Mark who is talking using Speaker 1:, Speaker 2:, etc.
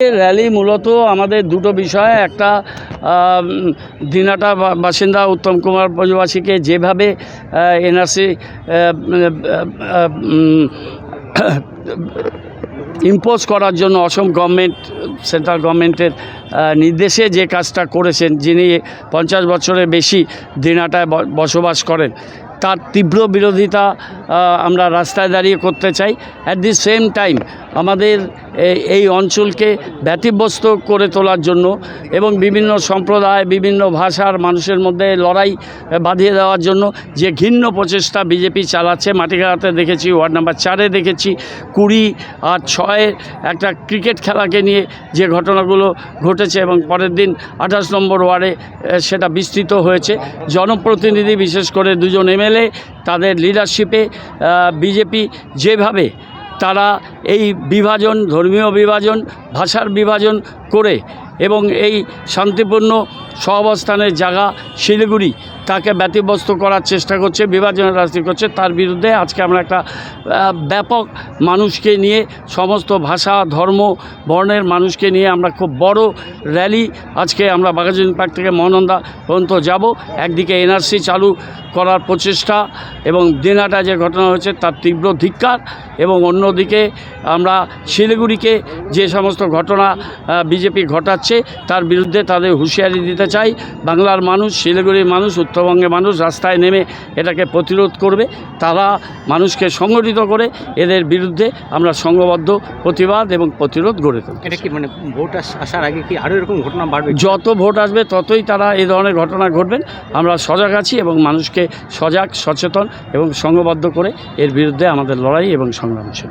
Speaker 1: Rally মূলত আমাদের দুটো বিষয়। একটা দিনাটা বাসিন্দা উত্তম কুমার ব্রজবাসীকে যেভাবে এনআরসি ইম্পোজ করার জন্য অসম গভর্নমেন্ট সেন্ট্রাল গভর্নমেন্টের নির্দেশে যে কাজটা করেছেন, যিনি পঞ্চাশ বছরের বেশি দিনাটায় বসবাস করেন, তার তীব্র বিরোধিতা আমরা রাস্তায় দাঁড়িয়ে করতে চাই। অ্যাট দি সেম টাইম আমাদের এই অঞ্চলকে ব্যতিব্যস্ত করে তোলার জন্য এবং বিভিন্ন সম্প্রদায়, বিভিন্ন ভাষার মানুষের মধ্যে লড়াই বাঁধিয়ে দেওয়ার জন্য যে ঘৃণ্য প্রচেষ্টা বিজেপি চালাচ্ছে মাটিঘাটাতে দেখেছি, ওয়ার্ড নাম্বার চারে দেখেছি, কুড়ি আর ছয়ে একটা ক্রিকেট খেলাকে নিয়ে যে ঘটনাগুলো ঘটেছে এবং পরের দিন আঠাশ নম্বর ওয়ার্ডে সেটা বিস্তৃত হয়েছে। জনপ্রতিনিধি বিশেষ করে দুজন এমএলএ, তাদের লিডারশিপে বিজেপি যেভাবে তারা এই বিভাজন ধর্মীয় বিভাজন ভাষার বিভাজন করে এবং এই শান্তিপূর্ণ সহাবস্থানের জায়গা শিলিগুড়ি তাকে ব্যতিব্যস্ত করার চেষ্টা করছে, বিভাজনের রাজনীতি করছে। তার বিরুদ্ধে আজকে আমরা একটা ব্যাপক মানুষকে নিয়ে, সমস্ত ভাষা, ধর্ম, বর্ণের মানুষকে নিয়ে আমরা খুব বড় র্যালি আজকে আমরা বাঘাযতীন পার্ক থেকে মহানন্দা পর্যন্ত যাব। একদিকে এনআরসি চালু করার প্রচেষ্টা এবং দিনাটা যে ঘটনা হয়েছে তার তীব্র ধিক্কার এবং অন্যদিকে আমরা শিলিগুড়িকে যে সমস্ত ঘটনা বিজেপি ঘটাচ্ছে তার বিরুদ্ধে তাদের হুঁশিয়ারি দিতে চাই। বাংলার মানুষ, শিলিগুড়ির মানুষ উত্তরবঙ্গের মানুষ রাস্তায় নেমে এটাকে প্রতিরোধ করবে তারা মানুষকে সংগঠিত করে এদের বিরুদ্ধে আমরা সংঘবদ্ধ প্রতিবাদ এবং প্রতিরোধ গড়ে তুলব
Speaker 2: এটা কি মানে ভোট আস- আসার আগে কি আরও এরকম ঘটনা বাড়বে?
Speaker 1: যত ভোট আসবে ততই তারা এই ধরনের ঘটনা ঘটবেন আমরা সজাগ আছি এবং মানুষকে সজাগ সচেতন এবং সংঘবদ্ধ করে এর বিরুদ্ধে আমাদের লড়াই এবং সংগ্রাম ছিল